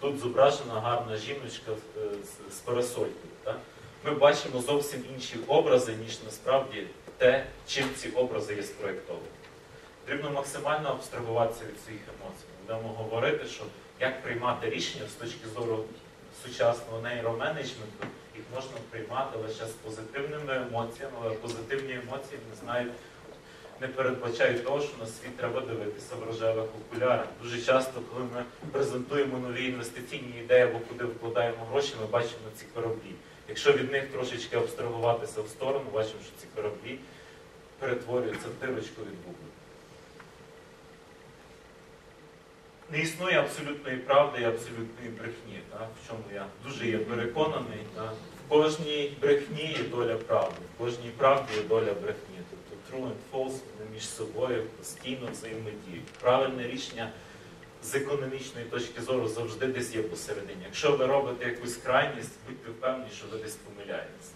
Тут зображена гарна жіночка е, з, з парасолькою. Так? Ми бачимо зовсім інші образи, ніж насправді те, чим ці образи є спроєктовані. Потрібно максимально абстрагуватися від своїх емоцій. Ми будемо говорити, що як приймати рішення з точки зору сучасного нейроменеджменту, їх можна приймати лише з позитивними емоціями, але позитивні емоції не знають, не передбачають того, що на світ треба дивитися в рожевих окулярах. Дуже часто, коли ми презентуємо нові інвестиційні ідеї або куди вкладаємо гроші, ми бачимо ці кораблі. Якщо від них трошечки абстрагуватися в сторону, бачимо, що ці кораблі перетворюються в дирочку від бубли. Не існує абсолютної правди і абсолютної брехні, так? в чому я дуже є переконаний. Так? В кожній брехні є доля правди, в кожній правді є доля брехні. True and false вони між собою постійно взаємодіють. Правильне рішення з економічної точки зору завжди десь є посередині. Якщо ви робите якусь крайність, будьте впевнені, що ви десь помиляєтесь.